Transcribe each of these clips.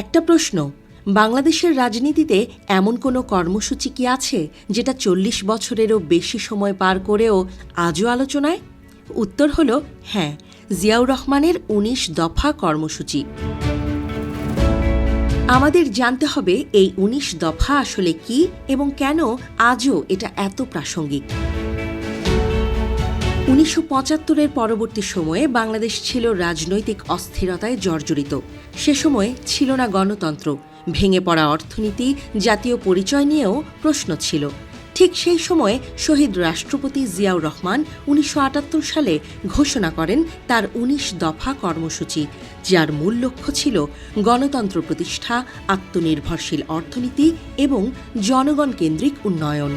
একটা প্রশ্ন, বাংলাদেশের রাজনীতিতে এমন কোনো কর্মসূচি কি আছে যেটা চল্লিশ বছরেরও বেশি সময় পার করেও আজও আলোচনায়? উত্তর হলো হ্যাঁ জিয়াউর রহমানের ১৯ দফা কর্মসূচি। আমাদের জানতে হবে এই ১৯ দফা আসলে কি এবং কেন আজও এটা এত প্রাসঙ্গিক। উনিশশো পঁচাত্তরের পরবর্তী সময়ে বাংলাদেশ ছিল রাজনৈতিক অস্থিরতায় জর্জরিত। সে সময় ছিল না গণতন্ত্র। ভেঙে পড়া অর্থনীতি, জাতীয় পরিচয় নিয়েও প্রশ্ন ছিল। ঠিক সেই সময়ে শহীদ রাষ্ট্রপতি জিয়াউর রহমান উনিশশো আটাত্তর সালে ঘোষণা করেন তার ১৯ দফা কর্মসূচি, যার মূল লক্ষ্য ছিল গণতন্ত্র প্রতিষ্ঠা, আত্মনির্ভরশীল অর্থনীতি এবং জনগণ কেন্দ্রিক উন্নয়ন।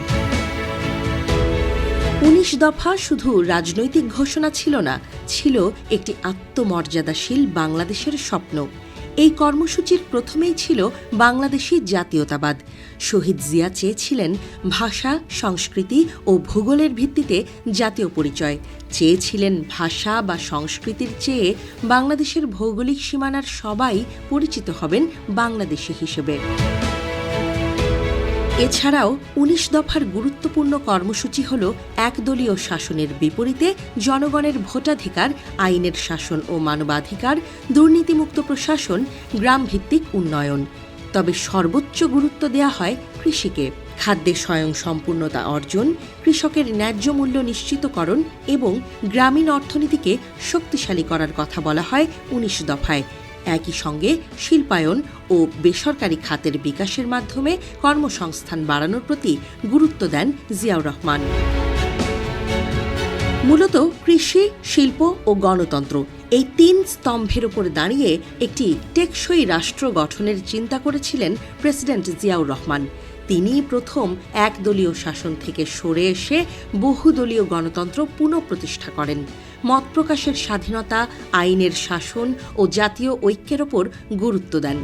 উনিশ দফা শুধু রাজনৈতিক ঘোষণা ছিল না, ছিল একটি আত্মমর্যাদাশীল বাংলাদেশের স্বপ্ন। এই কর্মসূচির প্রথমেই ছিল বাংলাদেশি জাতীয়তাবাদ। শহীদ জিয়া চেয়েছিলেন ভাষা, সংস্কৃতি ও ভূগোলের ভিত্তিতে জাতীয় পরিচয়। চেয়েছিলেন ভাষা বা সংস্কৃতির চেয়ে বাংলাদেশের ভৌগোলিক সীমানার সবাই পরিচিত হবেন বাংলাদেশি হিসেবে। এছাড়াও উনিশ দফার গুরুত্বপূর্ণ কর্মসূচি হল একদলীয় শাসনের বিপরীতে জনগণের ভোটাধিকার, আইনের শাসন ও মানবাধিকার, দুর্নীতিমুক্ত প্রশাসন, গ্রামভিত্তিক উন্নয়ন। তবে সর্বোচ্চ গুরুত্ব দেয়া হয় কৃষিকে। খাদ্যে স্বয়ং সম্পূর্ণতা অর্জন, কৃষকের ন্যায্য মূল্য নিশ্চিতকরণ এবং গ্রামীণ অর্থনীতিকে শক্তিশালী করার কথা বলা হয় উনিশ দফায়। একই সঙ্গে শিল্পায়ন ও বেসরকারি খাতের বিকাশের মাধ্যমে কর্মসংস্থান বাড়ানোর প্রতি গুরুত্ব দেন জিয়াউর রহমান। মূলত কৃষি, শিল্প ও গণতন্ত্র এই তিন স্তম্ভের উপর দাঁড়িয়ে একটি টেকসই রাষ্ট্র গঠনের চিন্তা করেছিলেন প্রেসিডেন্ট জিয়াউর রহমান। তিনি প্রথম একদলীয় শাসন থেকে সরে এসে বহুদলীয় গণতন্ত্র পুনঃপ্রতিষ্ঠা করেন। মত প্রকাশের স্বাধীনতা, আইনের শাসন ও জাতীয় ঐক্যের ওপর গুরুত্ব দেন।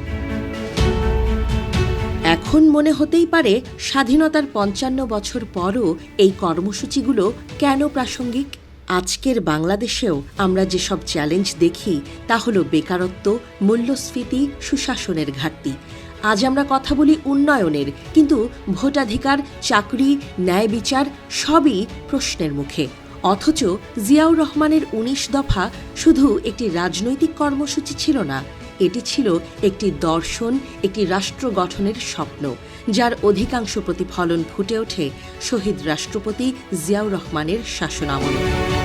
এখন মনে হতেই পারে স্বাধীনতার পঞ্চান্ন বছর পরও এই কর্মসূচিগুলো কেন প্রাসঙ্গিক? আজকের বাংলাদেশেও আমরা যেসব চ্যালেঞ্জ দেখি, তা হলো বেকারত্ব, মূল্যস্ফীতি, সুশাসনের ঘাটতি। আজ আমরা কথা বলি উন্নয়নের, কিন্তু ভোটাধিকার, চাকরি, ন্যায় বিচার সবই প্রশ্নের মুখে। অথচ জিয়াউর রহমানের ১৯ দফা শুধু একটি রাজনৈতিক কর্মসূচি ছিল না, এটি ছিল একটি দর্শন, একটি রাষ্ট্র গঠনের স্বপ্ন, যার অধিকাংশ প্রতিফলন ফুটে ওঠে শহীদ রাষ্ট্রপতি জিয়াউর রহমানের শাসনামলে।